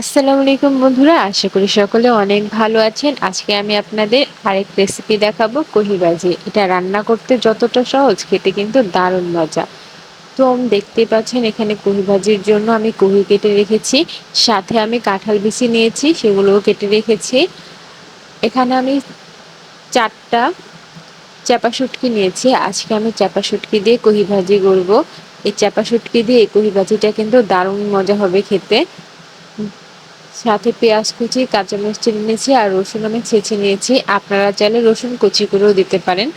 আসসালামু আলাইকুম বন্ধুরা, আশা করি সকলে অনেক ভালো আছেন। আজকে আমি আপনাদের আরেক রেসিপি দেখাবো কহিবাজি এটা রান্না করতে যতটা সহজ, খেতে কিন্তু দারুণ মজা। তো দেখতে পাচ্ছেন, এখানে কহি ভাজির জন্য আমি কহি কেটে রেখেছি। সাথে আমি কাঁঠাল বিচি নিয়েছি, সেগুলোও কেটে রেখেছি। এখানে আমি চারটা চাপা শুটকি নিয়েছি। আজকে আমি চাপা শুটকি দিয়ে কহি ভাজি করব। এই চাপা শুটকি দিয়ে এই কহি ভাজিটা কিন্তু দারুণ মজা হবে খেতে। সাথে পেঁয়াজ কুচি কাঁচামরিচ চিনি নিয়েছি আর রসুন আমি ছেঁচে নিয়েছি। আপনারা চাইলে রসুন কুচি করেও দিতে পারেন।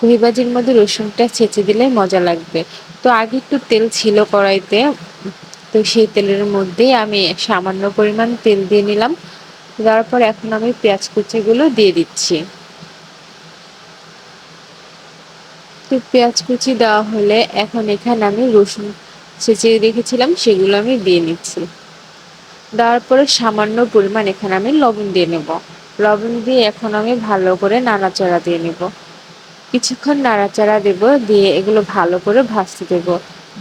কহিবাজির মধ্যে রসুনটা ছেঁচে দিলে মজা লাগবে। তো আগে একটু তেল ছিল কড়াইতে, তো সেই তেলের মধ্যেই আমি সামান্য পরিমাণ তেল দিয়ে নিলাম। দেওয়ার পর এখন আমি পেঁয়াজ কুচিগুলো দিয়ে দিচ্ছি। তো পেঁয়াজ কুচি দেওয়া হলে এখন এখানে আমি রসুন ছেঁচে রেখেছিলাম, সেগুলো আমি দিয়ে নিচ্ছি। দেওয়ার পরে সামান্য পরিমাণ এখানে আমি লবণ দিয়ে নেব। লবণ দিয়ে এখন আমি ভালো করে নাড়াচাড়া দিয়ে নেব। কিছুক্ষণ নাড়াচাড়া দেব, দিয়ে এগুলো ভালো করে ভাজতে দেব।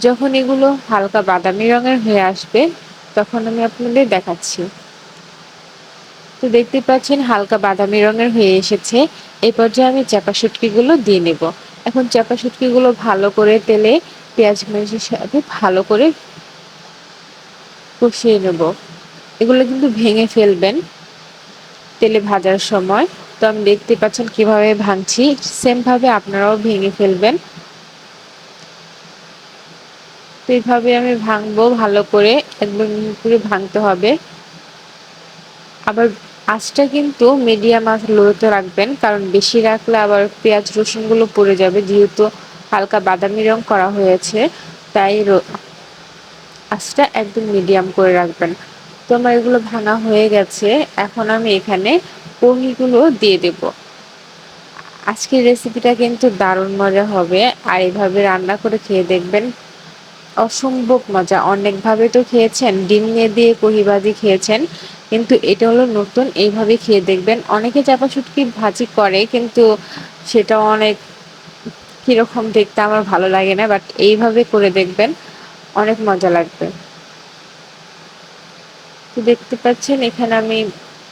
যখন এগুলো হালকা বাদামি রঙের হয়ে আসবে, তখন আমি আপনাদের দেখাচ্ছি। তো দেখতে পাচ্ছেন হালকা বাদামি রঙের হয়ে এসেছে। এই পর্যায়ে আমি চাপা শুটকিগুলো দিয়ে নেব। এখন চাপা শুটকিগুলো ভালো করে তেলে পেঁয়াজ, মরিচের সাথে ভালো করে কষিয়ে নেব। এগুলো কিন্তু ভেঙে ফেলবেন তেলে ভাজার সময়। তো আমি দেখতে পাচ্ছেন কীভাবে ভাঙছি, সেমভাবে আপনারাও ভেঙে ফেলবেন। তো এইভাবে আমি ভাঙবো, ভালো করে একদম পুরো ভাঙতে হবে। আবার আঁচটা কিন্তু মিডিয়াম আঁচ লোতে রাখবেন, কারণ বেশি রাখলে আবার পেঁয়াজ রসুনগুলো পড়ে যাবে, যেহেতু হালকা বাদামি রং করা হয়েছে, তাই আঁচটা একদম মিডিয়াম করে রাখবেন। তো আমার এগুলো ভাঙা হয়ে গেছে, এখন আমি এখানে পনিরগুলো দিয়ে দেব। আজকের রেসিপিটা কিন্তু দারুণ মজা হবে, আর এইভাবে রান্না করে খেয়ে দেখবেন অসম্ভব মজা। অনেকভাবে তো খেয়েছেন, ডিম নিয়ে দিয়ে কহিবাজি খেয়েছেন, কিন্তু এটা হলো নতুন, এইভাবে খেয়ে দেখবেন। অনেকে চাপা শুটকি ভাজি করে, কিন্তু সেটা অনেক কীরকম দেখতে আমার ভালো লাগে না বাট এইভাবে করে দেখবেন অনেক মজা লাগবে। তো দেখতে পাচ্ছেন? এখানে আমি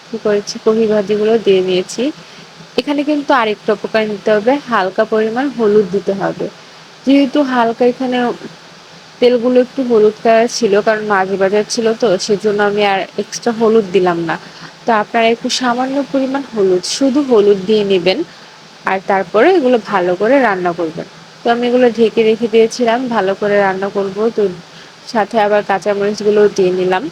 কি করেছি? কহি ভাজিগুলো দিয়ে দিয়েছি। এখানে কিন্তু আরেকটা উপকার নিতে হবে, হালকা পরিমাণ হলুদ দিতে হবে। যেহেতু হালকা এখানে তেলগুলো একটু হলুদ কালার ছিল, কারণ মাঝে বাজার ছিল তো, সেজন্য আমি আর এক্সট্রা হলুদ দিলাম না। তো আপনারা একটু সামান্য পরিমাণ হলুদ, শুধু হলুদ দিয়ে নেবেন, আর তারপরে এগুলো ভালো করে রান্না করবেন। তো আমি এগুলো ঢেকে রেখে দিয়েছিলাম, ভালো করে রান্না করব। তো সাথে আবার কাঁচামরিচগুলো দিয়ে নিলাম।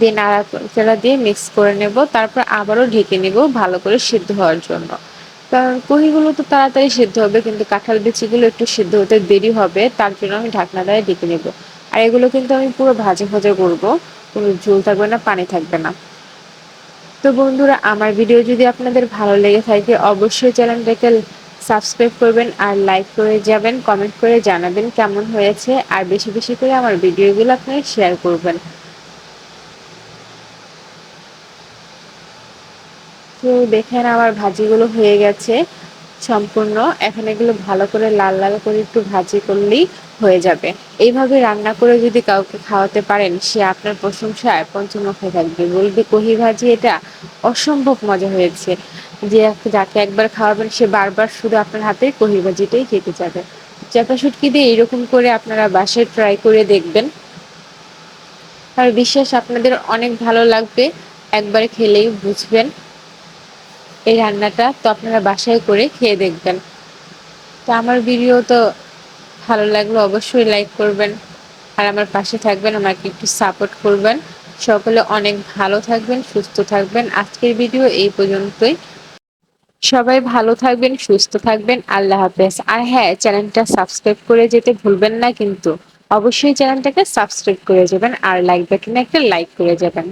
দিয়ে নাড়াচাড়া দিয়ে মিক্স করে নেব, তারপর আবারও ঢেকে নেব ভালো করে সিদ্ধ হওয়ার জন্য। কারণ কহিগুলো তো তাড়াতাড়ি সিদ্ধ হবে, কিন্তু কাঁঠাল বিচিগুলো একটু সিদ্ধ হতে দেরি হবে, তার জন্য আমি ঢাকনা দিয়ে ঢেকে নেব। আর এগুলো কিন্তু আমি পুরো ভাজে ভাজে করব, কোনো ঝোল থাকবে না, পানি থাকবে না। তো বন্ধুরা, আমার ভিডিও যদি আপনাদের ভালো লেগে থাকে, অবশ্যই চ্যানেলটাকে সাবস্ক্রাইব করবেন আর লাইক করে যাবেন, কমেন্ট করে জানাবেন কেমন হয়েছে, আর বেশি বেশি করে আমার ভিডিওগুলো আপনারা শেয়ার করবেন। তো দেখেন আমার ভাজিগুলো হয়ে গেছে সম্পূর্ণ। এখন এগুলো ভালো করে লাল লাল করে একটু ভাজি করলেই হয়ে যাবে। এইভাবে রান্না করে যদি কাউকে খাওয়াতে পারেন, সে আপনার প্রশংসায় পঞ্চমুখে থাকবে। বলবে, কহি ভাজি, এটা অসম্ভব মজা হয়েছে। যে যাকে একবার খাওয়াবেন, সে বারবার শুধু আপনার হাতে কহি ভাজিটাই খেতে যাবে চাপা শুটকি দিয়ে এরকম করে আপনারা বাসায় ট্রাই করে দেখবেন। আর বিশ্বাস, আপনাদের অনেক ভালো লাগবে। একবার খেলেই বুঝবেন। এই রান্নাটা তো আপনারা বাসায় করে খেয়ে দেখবেন। তো আমার ভিডিও তো ভালো লাগল অবশ্যই লাইক করবেন। আর আমার পাশে থাকবেন, আমাকে একটু সাপোর্ট করবেন। সকলে অনেক ভালো থাকবেন, সুস্থ থাকবেন। আজকের ভিডিও এই পর্যন্তই। সবাই ভালো থাকবেন, সুস্থ থাকবেন। আল্লাহ হাফেজ। আর হ্যাঁ চ্যানেলটা সাবস্ক্রাইব করে যেতে ভুলবেন না কিন্তু। অবশ্যই চ্যানেলটাকে সাবস্ক্রাইব করে যাবেন আর লাইক বাটনে একটা লাইক করে যাবেন।